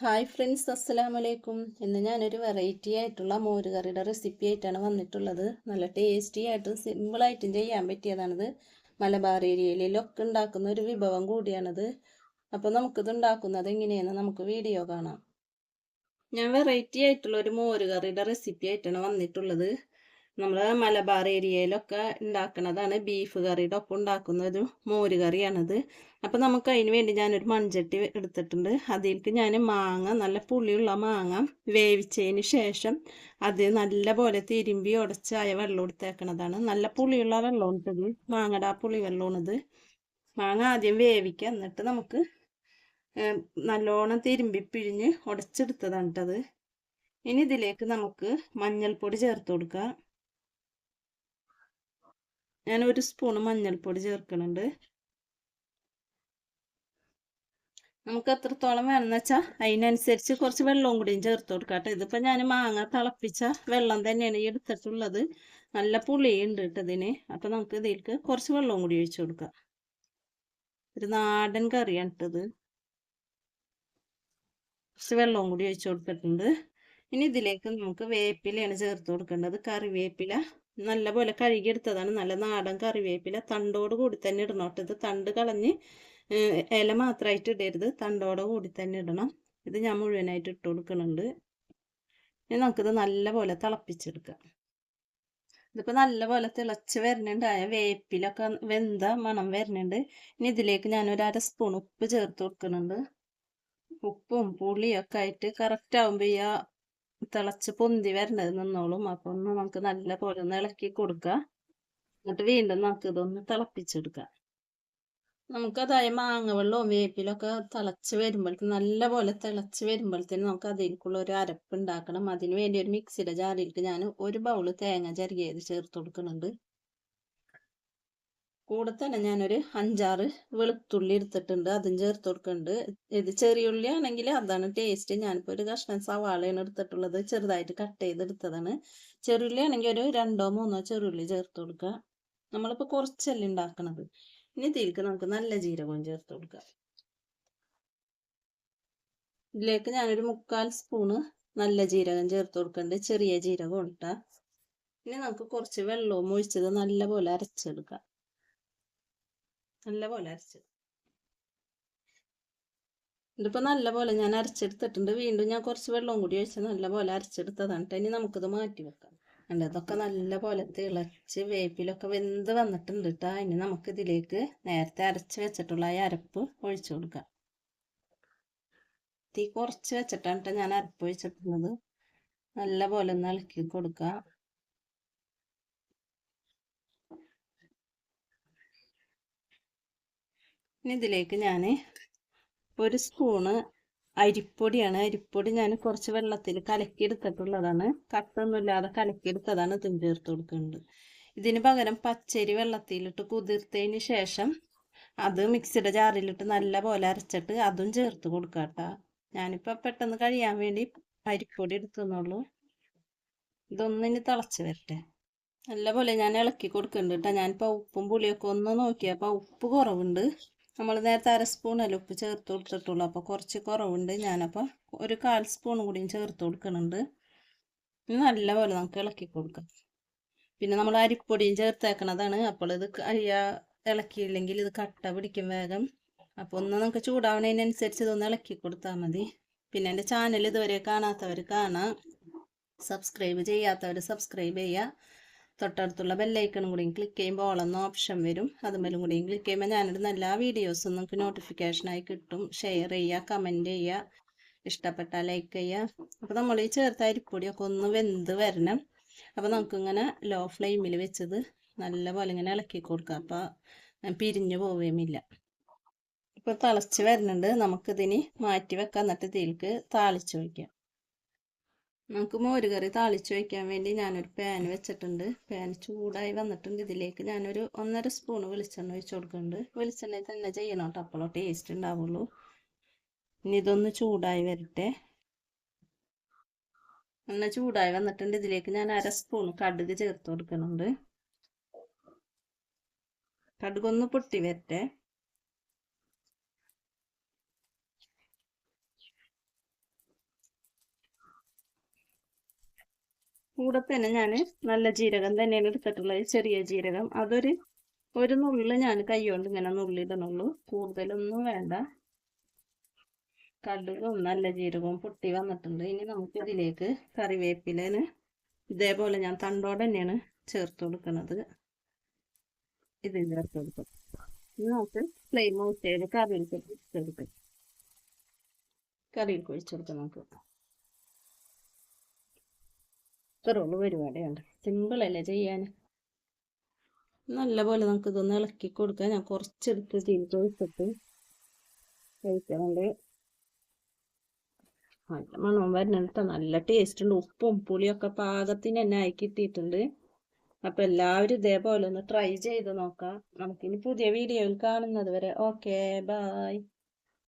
Hi friends അസ്സലാമു അലൈക്കും ഇന്ന് ഞാനൊരു വെറൈറ്റി ആയിട്ടുള്ള മോര് കറിയുടെ റെസിപ്പി ആയിട്ടാണ് വന്നിട്ടുള്ളത്. നല്ല ടേസ്റ്റി ആയിട്ടും സിമ്പിളായിട്ടും ചെയ്യാൻ പറ്റിയതാണിത്. മലബാർ ഏരിയയിലൊക്കെ ഉണ്ടാക്കുന്ന ഒരു വിഭവം കൂടിയാണിത്. അപ്പോൾ നമുക്കിത് ഉണ്ടാക്കുന്നത് എങ്ങനെയെന്ന് നമുക്ക് വീഡിയോ കാണാം. ഞാൻ വെറൈറ്റി ആയിട്ടുള്ള ഒരു മോര് കറിയുടെ റെസിപ്പി ആയിട്ടാണ് വന്നിട്ടുള്ളത്. നമ്മൾ മലബാർ ഏരിയയിലൊക്കെ ഉണ്ടാക്കുന്നതാണ് ബീഫ് കറിയുടെ ഒപ്പം ഉണ്ടാക്കുന്ന ഒരു മോര് കറിയാണത്. അപ്പോൾ നമുക്ക് അതിന് വേണ്ടി ഞാനൊരു മൺചട്ടി എടുത്തിട്ടുണ്ട്. അതിലേക്ക് ഞാൻ മാങ്ങ നല്ല പുളിയുള്ള മാങ്ങ വേവിച്ചതിന് ശേഷം അത് നല്ല പോലെ തിരുമ്പി ഉടച്ചായ വെള്ളം എടുത്തേക്കണതാണ്. നല്ല പുളിയുള്ള വെള്ളമാണിത് മാങ്ങയുടെ ആ പുളി വെള്ളമാണിത്. മാങ്ങ ആദ്യം വേവിക്കുക. എന്നിട്ട് നമുക്ക് നല്ലോണം തിരുമ്പി പിഴിഞ്ഞ് ഉടച്ചെടുത്തതാണ് ഇനി ഇതിലേക്ക് നമുക്ക് മഞ്ഞൾപ്പൊടി ചേർത്ത് കൊടുക്കാം ഞാൻ ഒരു സ്പൂൺ മഞ്ഞൾപ്പൊടി ചേർക്കുന്നുണ്ട് നമുക്ക് എത്രത്തോളം വേണമെന്ന് വെച്ചാൽ അതിനനുസരിച്ച് കുറച്ച് വെള്ളവും കൂടിയും ചേർത്ത് കൊടുക്കട്ടെ. ഇതിപ്പോൾ ഞാൻ മാങ്ങ തിളപ്പിച്ച വെള്ളം തന്നെയാണ് ഈ എടുത്തിട്ടുള്ളത്. നല്ല പുളിയുണ്ട് ഇട്ടതിന് അപ്പോൾ നമുക്ക് ഇതിലേക്ക് കുറച്ച് വെള്ളവും കൂടി ഒഴിച്ചു കൊടുക്കാം. ഒരു നാടൻ കറിയാണ് ഇട്ടത് കുറച്ച് വെള്ളവും കൂടി ഒഴിച്ചു കൊടുത്തിട്ടുണ്ട്. ഇനി ഇതിലേക്ക് നമുക്ക് വേപ്പിലയാണ് ചേർത്ത് കൊടുക്കേണ്ടത്. കറിവേപ്പില നല്ലപോലെ കഴുകിയെടുത്തതാണ്. നല്ല നാടൻ കറിവേപ്പില തണ്ടോട് കൂടി തന്നെ ഇടണം ഇത് തണ്ട് കളഞ്ഞ് ഇല മാത്രമായിട്ട് ഇടരുത്. തണ്ടോട് കൂടി തന്നെ ഇടണം. ഇത് ഞാൻ മുഴുവനായിട്ട് ഇട്ട് കൊടുക്കുന്നുണ്ട്. ഇനി നമുക്കിത് നല്ലപോലെ തിളപ്പിച്ചെടുക്കാം. ഇതിപ്പോൾ നല്ലപോലെ തിളച്ച് വരുന്നുണ്ട്. ആ വേപ്പിലൊക്കെ വെന്ത മണം വരുന്നുണ്ട്. ഇനി ഇതിലേക്ക് ഞാനൊരു അര സ്പൂൺ ഉപ്പ് ചേർത്ത് കൊടുക്കുന്നുണ്ട്. ഉപ്പും പുളിയൊക്കെ ആയിട്ട് കറക്റ്റ് ആകുമ്പോൾ ഈ തിളച്ച് പൊന്തി വരണത് നിന്നോളും. അപ്പൊ നമുക്ക് നല്ല പോലെ ഒന്ന് ഇളക്കി കൊടുക്കുക എന്നിട്ട് വീണ്ടും നമുക്ക് ഇതൊന്ന് നമുക്ക് നമുക്കതായ മാങ്ങ വെള്ളവും വേപ്പിലൊക്കെ തിളച്ച് വരുമ്പോഴത്തേക്കും നല്ല പോലെ തിളച്ച് വരുമ്പോഴത്തേനും നമുക്ക് അതിലേക്കുള്ള ഒരു അരപ്പ് ഉണ്ടാക്കണം. അതിന് വേണ്ടി ഒരു മിക്സിയുടെ ജാറിലേക്ക് ഞാൻ ഒരു ബൗൾ തേങ്ങ ചെറുകിയത് ചേർത്ത് കൊടുക്കുന്നുണ്ട്. കൂടെ തന്നെ ഞാനൊരു അഞ്ചാറ് വെളുത്തുള്ളി എടുത്തിട്ടുണ്ട് അതും ചേർത്ത് കൊടുക്കുന്നുണ്ട്. ഇത് ചെറിയ ഉള്ളി ആണെങ്കിൽ അതാണ് ടേസ്റ്റ് ഞാനിപ്പോൾ ഒരു കഷ്ണം സവാളയാണ് എടുത്തിട്ടുള്ളത് ചെറുതായിട്ട് കട്ട് ചെയ്തെടുത്തതാണ് ചെറുള്ളി ആണെങ്കിൽ ഒരു രണ്ടോ മൂന്നോ ചെറുള്ളി ചേർത്ത് കൊടുക്കുക. നമ്മളിപ്പോൾ കുറച്ചല്ലേ ഉണ്ടാക്കണത്. ഇനി ഇതിലേക്ക് നമുക്ക് നല്ല ജീരകവും ചേർത്ത് കൊടുക്കുക. ഇതിലേക്ക് ഞാനൊരു മുക്കാൽ സ്പൂണ് നല്ല ജീരകം ചേർത്ത് കൊടുക്കുന്നുണ്ട് ചെറിയ ജീരകം ഇട്ട. ഇനി നമുക്ക് കുറച്ച് വെള്ളവും ഒഴിച്ചത് നല്ലപോലെ അരച്ചെടുക്കാം. നല്ലപോലെ അരച്ച്. ഇതിപ്പോൾ നല്ലപോലെ ഞാൻ അരച്ചെടുത്തിട്ടുണ്ട്. വീണ്ടും ഞാൻ കുറച്ച് വെള്ളവും കൂടി ഒഴിച്ച് നല്ലപോലെ അരച്ചെടുത്തതാണ് ഇനി നമുക്കിത് മാറ്റി വെക്കാം. അല്ല ഇതൊക്കെ നല്ലപോലെ തിളച്ച് വേപ്പിലൊക്കെ വെന്ത് വന്നിട്ടുണ്ട് കേട്ടോ ഇനി നമുക്ക് ഇതിലേക്ക് നേരത്തെ അരച്ച് വെച്ചിട്ടുള്ള ഈ അരപ്പ് ഒഴിച്ചു കൊടുക്കാം. തീ കുറച്ച് വെച്ചിട്ടാണ് കേട്ടോ ഞാൻ അരപ്പ് ഒഴിച്ചിട്ടുള്ളത്. നല്ലപോലെ ഒന്ന് ഇളക്കി കൊടുക്കാം. ഇനി ഇതിലേക്ക് ഞാൻ ഒരു സ്പൂണ് അരിപ്പൊടിയാണ്. അരിപ്പൊടി ഞാൻ കുറച്ച് വെള്ളത്തിൽ കലക്കിയെടുത്തിട്ടുള്ളതാണ്. കട്ടൊന്നുമില്ലാതെ കലക്കിയെടുത്തതാണ് ഇതും ചേർത്ത് കൊടുക്കുന്നത്. ഇതിന് പകരം പച്ചരി വെള്ളത്തിലിട്ട് കുതിർത്തതിന് ശേഷം അത് മിക്സിയുടെ ജാറിലിട്ട് നല്ല പോലെ അരച്ചിട്ട് അതും ചേർത്ത് കൊടുക്കാം കേട്ടോ. ഞാനിപ്പോൾ പെട്ടെന്ന് കഴിയാൻ വേണ്ടി അരിപ്പൊടി എടുത്തുന്നുള്ളൂ. ഇതൊന്നിന് തിളച്ച് വരട്ടെ. നല്ല പോലെ ഞാൻ ഇളക്കി കൊടുക്കുന്നുണ്ട് കേട്ടോ. ഞാനിപ്പോൾ ഉപ്പും പുളിയൊക്കെ ഒന്ന് നോക്കിയപ്പോൾ ഉപ്പ് കുറവുണ്ട്. നമ്മൾ നേരത്തെ അര സ്പൂണല്ലേ ഉപ്പ് ചേർത്ത് കൊടുത്തിട്ടുള്ളൂ. അപ്പോൾ കുറച്ച് കുറവുണ്ട് ഞാനപ്പോൾ ഒരു കാൽ സ്പൂൺ കൂടിയും ചേർത്ത് കൊടുക്കുന്നുണ്ട്. നല്ലപോലെ നമുക്ക് ഇളക്കി കൊടുക്കാം. പിന്നെ നമ്മൾ അരിപ്പൊടിയും ചേർത്തേക്കണതാണ്. അപ്പോൾ ഇത് അയ്യ ഇളക്കിയില്ലെങ്കിൽ ഇത് കട്ട പിടിക്കും വേഗം. അപ്പോൾ ഒന്ന് നമുക്ക് ചൂടാവണതിനനുസരിച്ച് ഇതൊന്ന് ഇളക്കി കൊടുത്താൽ മതി. പിന്നെ എന്റെ ചാനൽ ഇതുവരെ കാണാത്തവർ കാണാം. സബ്സ്ക്രൈബ് ചെയ്യാത്തവർ സബ്സ്ക്രൈബ് ചെയ്യുക. തൊട്ടടുത്തുള്ള ബെല്ലൈക്കണും കൂടിയും ക്ലിക്ക് ചെയ്യുമ്പോൾ ഓളെന്ന ഓപ്ഷൻ വരും. അതുമേലും കൂടിയും ക്ലിക്ക് ചെയ്യുമ്പോൾ ഞാനിടുന്ന എല്ലാ വീഡിയോസും നിങ്ങൾക്ക് നോട്ടിഫിക്കേഷനായി കിട്ടും. ഷെയർ ചെയ്യുക കമന്റ് ചെയ്യുക ഇഷ്ടപ്പെട്ടാൽ ലൈക്ക് ചെയ്യുക. അപ്പോൾ നമ്മൾ ഈ ചേർത്ത അരിപ്പൊടിയൊക്കെ ഒന്ന് വെന്ത് വരണം. അപ്പോൾ നമുക്കിങ്ങനെ ലോ ഫ്ലെയിമിൽ വെച്ചത് നല്ലപോലെ ഇങ്ങനെ ഇളക്കി കൊടുക്കുക അപ്പോൾ പിരിഞ്ഞു പോവുകയുമില്ല ഇപ്പോൾ തിളച്ച് വരുന്നുണ്ട്. നമുക്കിതിന് മാറ്റി വെക്കാം. എന്നിട്ട് ഇതിലേക്ക് താളിച്ച് വയ്ക്കാം നമുക്ക് മോര് കറി താളിച്ച് വയ്ക്കാൻ വേണ്ടി ഞാനൊരു പാൻ വെച്ചിട്ടുണ്ട്. പാൻ ചൂടായി വന്നിട്ടുണ്ട്. ഇതിലേക്ക് ഞാനൊരു ഒന്നര സ്പൂൺ വെളിച്ചെണ്ണ ഒഴിച്ച് കൊടുക്കുന്നുണ്ട്. വെളിച്ചെണ്ണ തന്നെ ചെയ്യണം കേട്ടോ അപ്പോഴോ ടേസ്റ്റ് ഉണ്ടാവുള്ളൂ. ഇനി ഇതൊന്ന് ചൂടായി വരട്ടെ. എണ്ണ ചൂടായി വന്നിട്ടുണ്ട്. ഇതിലേക്ക് ഞാൻ അര സ്പൂൺ കടുക് ചേർത്ത് കൊടുക്കുന്നുണ്ട്. കടുകൊന്ന് പൊട്ടി വരട്ടെ. കൂടെ തന്നെ ഞാൻ നല്ല ജീരകം തന്നെയാണ് എടുത്തിട്ടുള്ളത്. ചെറിയ ജീരകം. അതൊരു ഒരു നുള്ളിൽ ഞാൻ കൈകൊണ്ട് ഇങ്ങനെ നുള്ളിടണുള്ളൂ കൂടുതലൊന്നും വേണ്ട. കടുകും നല്ല ജീരകവും പൊട്ടി വന്നിട്ടുണ്ട്. ഇനി നമുക്ക് ഇതിലേക്ക് കറിവേപ്പിലേന് ഇതേപോലെ ഞാൻ തണ്ടോടെ തന്നെയാണ് ചേർത്ത് കൊടുക്കുന്നത് ഇത് ചേർത്ത് കൊടുക്കും. നമുക്ക് ഫ്ലെയിം ഔട്ട് ചെയ്ത് കറിയിൽ കൊടുക്കാം. കറിയിൽ കുഴിച്ചെടുക്കാം നമുക്ക്. ഇത്രയുള്ളൂ പരിപാടിയുണ്ട് സിമ്പിളല്ലേ ചെയ്യാൻ നല്ലപോലെ നമുക്ക് ഇതൊന്ന് ഇളക്കി കൊടുക്കാം. ഞാൻ കുറച്ചെടുത്ത് തീർത്ത് ഒഴിച്ചിട്ട് കഴിക്കുന്നുണ്ട് നല്ല മണം വരുന്നിട്ട് നല്ല ടേസ്റ്റ് ഉണ്ട്. ഉപ്പും പുളിയൊക്കെ പാകത്തിന് തന്നെ ആയി കിട്ടിയിട്ടുണ്ട്. അപ്പൊ എല്ലാവരും ഇതേപോലെ ഒന്ന് ട്രൈ ചെയ്ത് നോക്കാം. നമുക്കിനി പുതിയ വീഡിയോയിൽ കാണുന്നത് വരെ. Okay bye